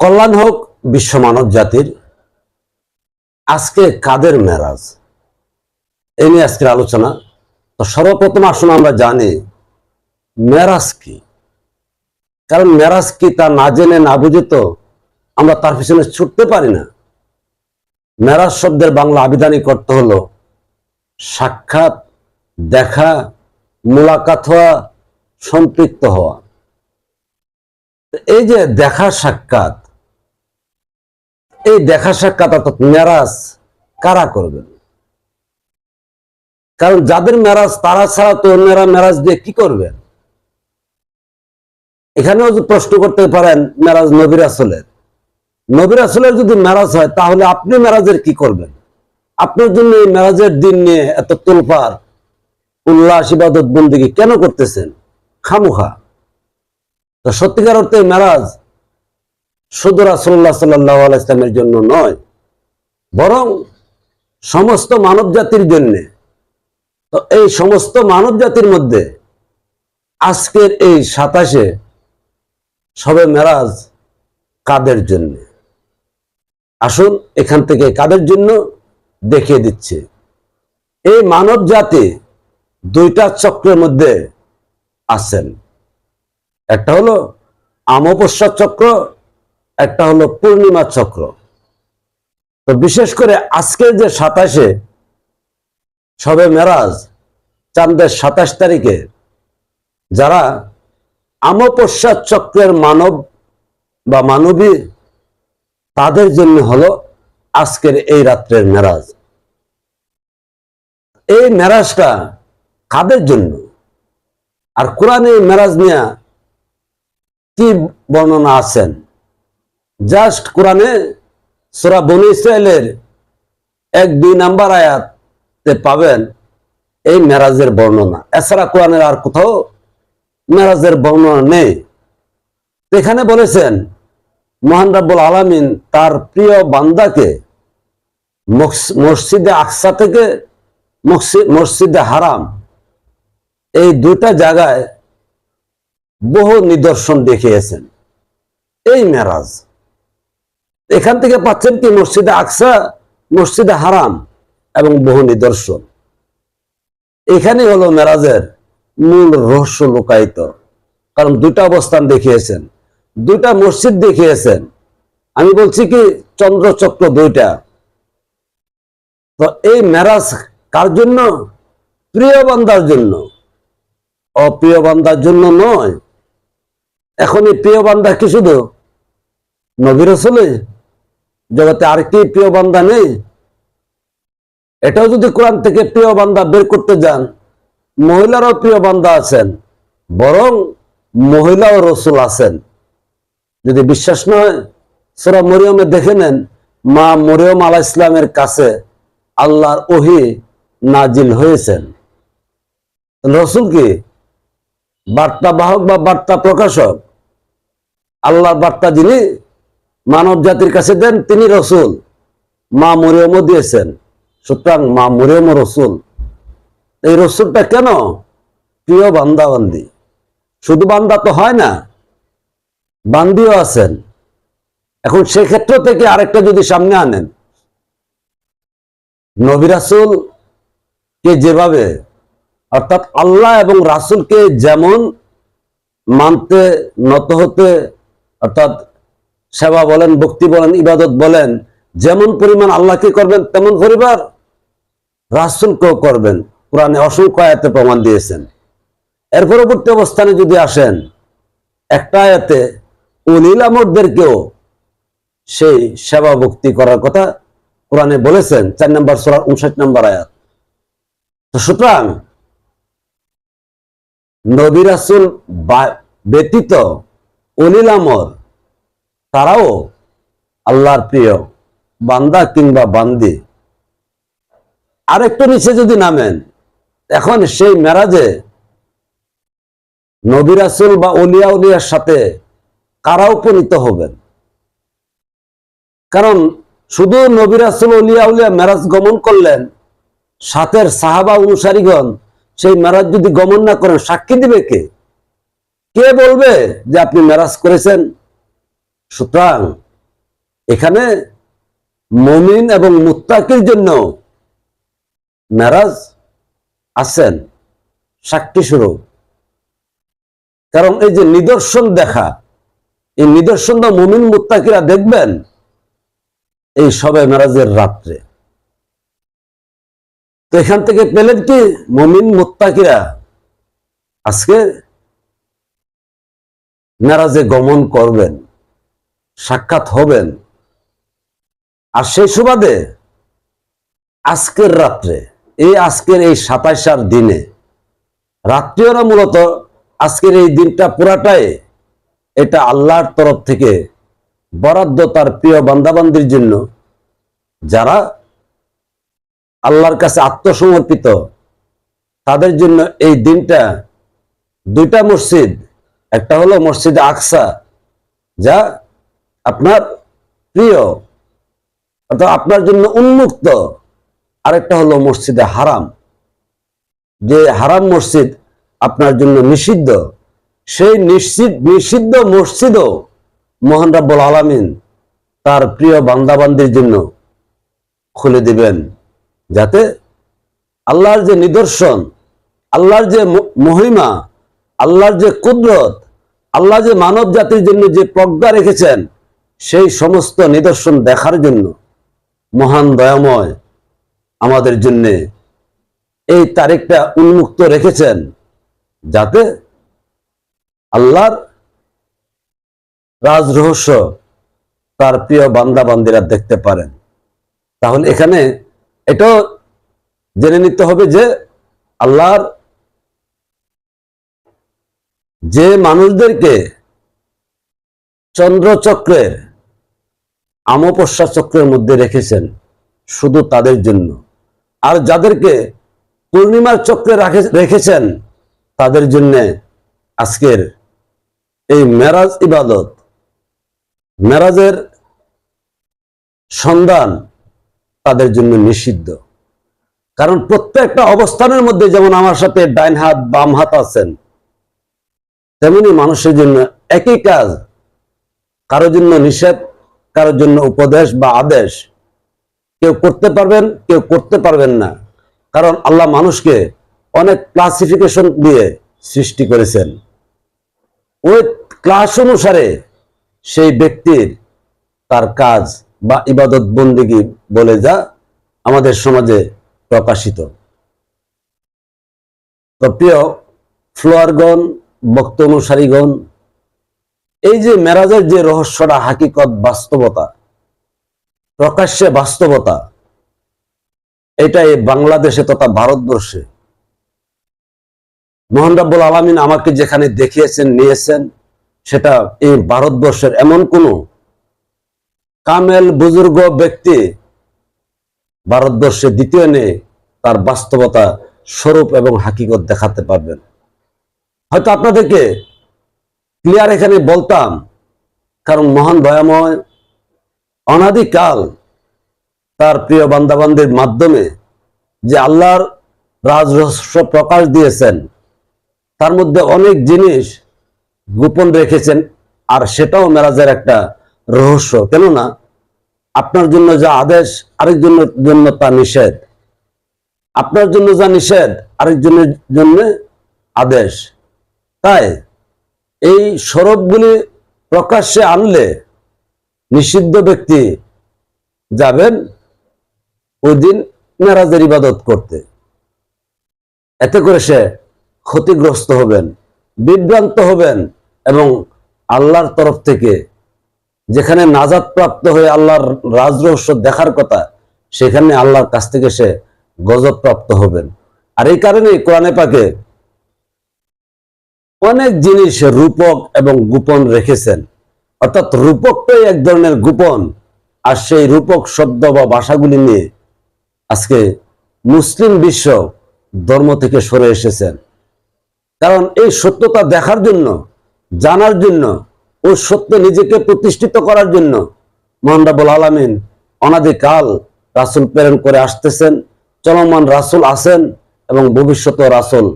কল্যাণ হোক, বিশ্ব মানব জাতির। আজকে কাদের মেরাজ? এ নিয়ে আজকের আলোচনা। তো সর্বপ্রথম আসুন আমরা জানি, মেরাজ কি? কারণ মেরাজ কি তা না জেনে, না বুঝে তো আমরা তার পিছনে ছুটতে পারি না। মেরাজ শব্দের বাংলা আবিধানিক করতে হলো সাক্ষাৎ, দেখা, মোলাকাত হওয়া, সম্পৃক্ত হওয়া। এই যে দেখা সাক্ষাৎ এই দেখা সাক্ষাৎ অর্থাৎ মেরাজ কারা করবেন কারণ যাদের মেরাজ, তারা ছাড়া তো অন্যরা মেরাজ দিয়ে কি করবেন এখানেও যে প্রশ্ন করতে পারেন মেরাজ নবীর আসলের। নবীর আসলের যদি মেরাজ হয়, তাহলে আপনি মেরাজের কি করবেন? আপনার জন্য এই মেরাজের দিন নিয়ে এত তোলপার উল্লাস, ইবাদত বন্দিগি কেন করতেছেন? খামুখা। তো সত্যিকার অর্থে মেরাজ শুধু রাসুল্লাহ সাল্লাহ ইসলামের জন্য নয়, বরং সমস্ত মানব জাতির জন্যে। তো এই সমস্ত মানব জাতির মধ্যে আজকের এই সাতাশে সবে মেরাজ কাদের জন্য? আসুন এখান থেকে কাদের জন্য দেখিয়ে দিচ্ছে। এই মানব জাতি দুইটা চক্রের মধ্যে আছেন। একটা হলো আমপস্যা চক্র একটা হলো পূর্ণিমা চক্র। তো বিশেষ করে আজকের যে সাতাশে সবে মেরাজ চান্দের সাতাশ তারিখে যারা আমপস্যা চক্রের মানব বা মানবী, তাদের জন্য হলো আজকের এই রাত্রের মেরাজ। এই মেরাজটা কাদের জন্য? আর কোরআনে এই মেরাজ নিয়ে কি বর্ণনা আছেন? জাস্ট কোরআনে সোরা বনি ইসরায়েলের এক, দুই নাম্বার আয়াতে পাবেন এই মেরাজের বর্ণনা। এছাড়া কোরআনের আর কোথাও মেরাজের বর্ণনা নেই। এখানে বলেছেন, মহান রাব্বুল আলামিন তার প্রিয় বান্দাকে মসজিদে আকসা থেকে মসজিদে হারাম এই দুটা জায়গায় বহু নিদর্শন দেখিয়েছেন। এই মেরাজ এখান থেকে পাচ্ছেন কি মসজিদে আকসা, মসজিদে হারাম এবং বহু নিদর্শন। এখানে হলো মেরাজের মূল রহস্য লুকায়িত। কারণ দুটা অবস্থান দেখিয়েছেন, দুটা মসজিদ দেখিয়েছেন। আমি বলছি কি, চন্দ্রচক্র দুইটা। তো এই মেরাজ কার জন্য? প্রিয় বান্দার জন্য। অপ্রিয় বান্দার জন্য নয়। এখন এই প্রিয় বান্দা কি শুধু? নবীর রসুলে জগতে আর কি প্রিয় বান্দা নেই? এটাও যদি কোরআন থেকে প্রিয় বান্দা বের করতে যান, মহিলারও প্রিয় বান্দা আছেন, বরং মহিলা ও রসুল আছেন। যদি বিশ্বাস নয়, সোরা মরিয়মে দেখে নেন, মা মরিয়ম আলাহ ইসলামের কাছে আল্লাহর ওহি নাজিল হয়েছেন। রসুল কি? বার্তা বাহক বা বার্তা প্রকাশক? আল্লাহর বার্তা যিনি মানব জাতির কাছে দেন, তিনি রসুল। মা মরিয়মও দিয়েছেন। সুতরাং মা মরিয়ম রসুল। এই রসুলটা কেন? প্রিয় বান্দা বান্দি শুধু বান্দা তো হয় না, বান্দিও আছেন। এখন সেক্ষেত্র থেকে আরেকটা যদি সামনে আনেন, নবী রাসুল কে যেভাবে, অর্থাৎ আল্লাহ এবং রাসুলকে যেমন মানতে নত হতে, অর্থাৎ সেবা বলেন, ভক্তি বলেন, ইবাদত বলেন, যেমন পরিমাণ আল্লাহকে করবেন, তেমন পরিবার রাসুলকেও করবেন। কোরআনে অসংখ্য আয়াতে প্রমাণ দিয়েছেন। এর পরবর্তী অবস্থানে যদি আসেন, একটা আয়াতে উলিল আমরদেরকেও সেই সেবা ভক্তি করার কথা কোরআনে বলেছেন, চার নম্বর সোলার উনষাট নম্বর আয়াত। সুতরাং নবী রাসুল বা- ব্যতীত অলিল আমর তারাও আল্লাহর প্রিয় বান্দা কিংবা বান্দি। আরেকটু নিচে যদি নামেন, এখন সেই মেরাজে নবী রাসুল বা অলিয়া উলিয়ার সাথে কারা উপনীত হবেন? কারণ শুধু নবিরাসুল অলিয়া উলিয়া মেরাজ গমন করলেন, সাথের সাহাবা অনুসারীগণ সেই মেরাজ যদি গমন না করেন, সাক্ষী দিবে কে? কে বলবে যে আপনি মেরাজ করেছেন? সুতরাং এখানে মমিন এবং মুত্তাকির জন্য মেরাজ আছেন, সাক্ষী স্বরূপ। কারণ এই যে নিদর্শন দেখা, এই নিদর্শন নিদর্শনটা মুমিন মুত্তাকিরা দেখবেন, এই সবে মেরাজের রাত্রে। তো এখান থেকে পেলেন কি মমিন মুত্তাকিরা আজকে মেরাজে গমন করবেন? সাক্ষাৎ হবেন। আর সেই সুবাদে আজকের রাত্রে, এই আজকের এই সাতাইশার দিনে রাত্রিও না মূলত আজকের এই দিনটা পুরাটাই এটা আল্লাহর তরফ থেকে বরাদ্দ তার প্রিয় বান্দাবান্দির জন্য, যারা আল্লাহর কাছে আত্মসমর্পিত, তাদের জন্য এই দিনটা দুইটা মসজিদ, একটা হলো মসজিদ আকসা, যা আপনার প্রিয়, অর্থাৎ আপনার জন্য উন্মুক্ত আরেকটা হলো মসজিদে হারাম। যে হারাম মসজিদ আপনার জন্য নিষিদ্ধ, সেই নিশ্চিত নিষিদ্ধ মসজিদও মোহন রাব্বুল আলামিন তার প্রিয় বান্দাবান্দির জন্য খুলে দিবেন, যাতে আল্লাহর যে নিদর্শন, আল্লাহর যে মহিমা, আল্লাহর যে কুদরত আল্লাহ যে মানব জাতির জন্য যে প্রজ্ঞা রেখেছেন সেই সমস্ত নিদর্শন দেখার জন্য মহান দয়াময় আমাদের জন্যে এই তারিখটা উন্মুক্ত রেখেছেন যাতে আল্লাহর রাজ রহস্য তার প্রিয় বান্দা বান্দিরা দেখতে পারেন। তাহলে এখানে এটাও জেনে নিতে হবে যে আল্লাহর যে মানুষদেরকে চন্দ্রচক্রের আমপস্যা চক্রের মধ্যে রেখেছেন শুধু তাদের জন্য। আর যাদেরকে পূর্ণিমার চক্রে রাখে- রেখেছেন, তাদের জন্য আজকের এই মেরাজ ইবাদত, মেরাজের সন্ধান তাদের জন্য নিষিদ্ধ। কারণ প্রত্যেকটা অবস্থানের মধ্যে যেমন আমার সাথে ডাইন হাত, বাম হাত আছেন, তেমনি মানুষের জন্য একই কাজ, কারোর জন্য নিষেধ কারোর জন্য উপদেশ বা আদেশ কেউ করতে পারবেন, কেউ করতে পারবেন না। কারণ আল্লাহ মানুষকে অনেক ক্লাসিফিকেশন দিয়ে সৃষ্টি করেছেন। ওই ক্লাস অনুসারে সেই ব্যক্তির তার কাজ বা ইবাদত বন্দিগি বলে যা আমাদের সমাজে প্রকাশিত। তো প্রিয়, ফ্লোয়ারগণ বক্ত অনুসারীগণ এই যে মেরাজের যে রহস্যটা, হাকিকত, বাস্তবতা, প্রকাশ্যে বাস্তবতা এটা বাংলাদেশে তথা ভারতবর্ষে। মোহন রাব্বুল আলমিন আমাকে যেখানে দেখিয়েছেন, নিয়েছেন, সেটা এই ভারতবর্ষের এমন কোনো কামেল, বুজুর্গ ব্যক্তি ভারতবর্ষে দ্বিতীয় নেই তার বাস্তবতা স্বরূপ এবং হাকিকত দেখাতে পারবেন। হয়তো আপনাদেরকে ক্লিয়ার এখানে বলতাম, কারণ মহান ভয়াময় অনাদিকাল তার প্রিয় বান্দাবান্দের মাধ্যমে যে আল্লাহর রাজ রহস্য প্রকাশ দিয়েছেন, তার মধ্যে অনেক জিনিস গোপন রেখেছেন, আর সেটাও মেরাজের একটা রহস্য। কেননা, আপনার জন্য যা আদেশ, আরেকজনের জন্য তা নিষেধ। আপনার জন্য যা নিষেধ, আরেকজনের জন্য আদেশ। তাই এই সরবগুলি প্রকাশ্যে আনলে নিষিদ্ধ ব্যক্তি যাবেন ওই দিন মেরাজের ইবাদত করতে। এতে করে সে ক্ষতিগ্রস্ত হবেন, বিভ্রান্ত হবেন এবং আল্লাহর তরফ থেকে যেখানে নাজাদ প্রাপ্ত হয়ে আল্লাহর রাজরহস্য দেখার কথা, সেখানে আল্লাহর কাছ থেকে সে গজব প্রাপ্ত হবেন। আর এই কারণেই কোরআনে পাকে অনেক জিনিস রূপক এবং গোপন রেখেছেন। অর্থাৎ রূপকটাই এক ধরনের গোপন। আর সেই রূপক শব্দ বা ভাষাগুলি নিয়ে আজকে মুসলিম বিশ্ব ধর্ম থেকে সরে এসেছেন। কারণ এই সত্যতা দেখার জন্য, জানার জন্য, ও সত্য নিজেকে প্রতিষ্ঠিত করার জন্য মোহাম্মদাবুল আলমিন অনাদিকাল রাসুল প্রেরণ করে আসতেছেন, চলমান রাসুল আসেন এবং ভবিষ্যত রাসুল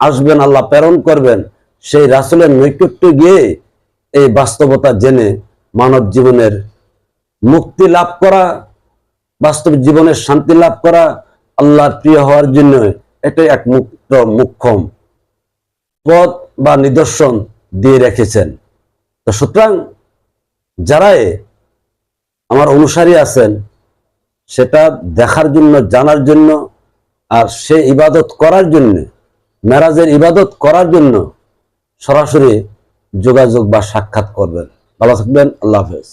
আসবেন, আল্লাহ প্রেরণ করবেন। সেই রাসুলের নৈকট্য গিয়ে এই বাস্তবতা জেনে মানব জীবনের মুক্তি লাভ করা, বাস্তব জীবনের শান্তি লাভ করা আল্লাহর প্রিয় হওয়ার জন্য এটাই এক মুক্ত মুখ্যম পথ বা নিদর্শন দিয়ে রেখেছেন। তো সুতরাং যারাই আমার অনুসারী আছেন, সেটা দেখার জন্য, জানার জন্য আর সে ইবাদত করার জন্য, মেরাজের ইবাদত করার জন্য সরাসরি যোগাযোগ বা সাক্ষাৎ করবেন। ভালো থাকবেন আল্লাহ হাফেজ।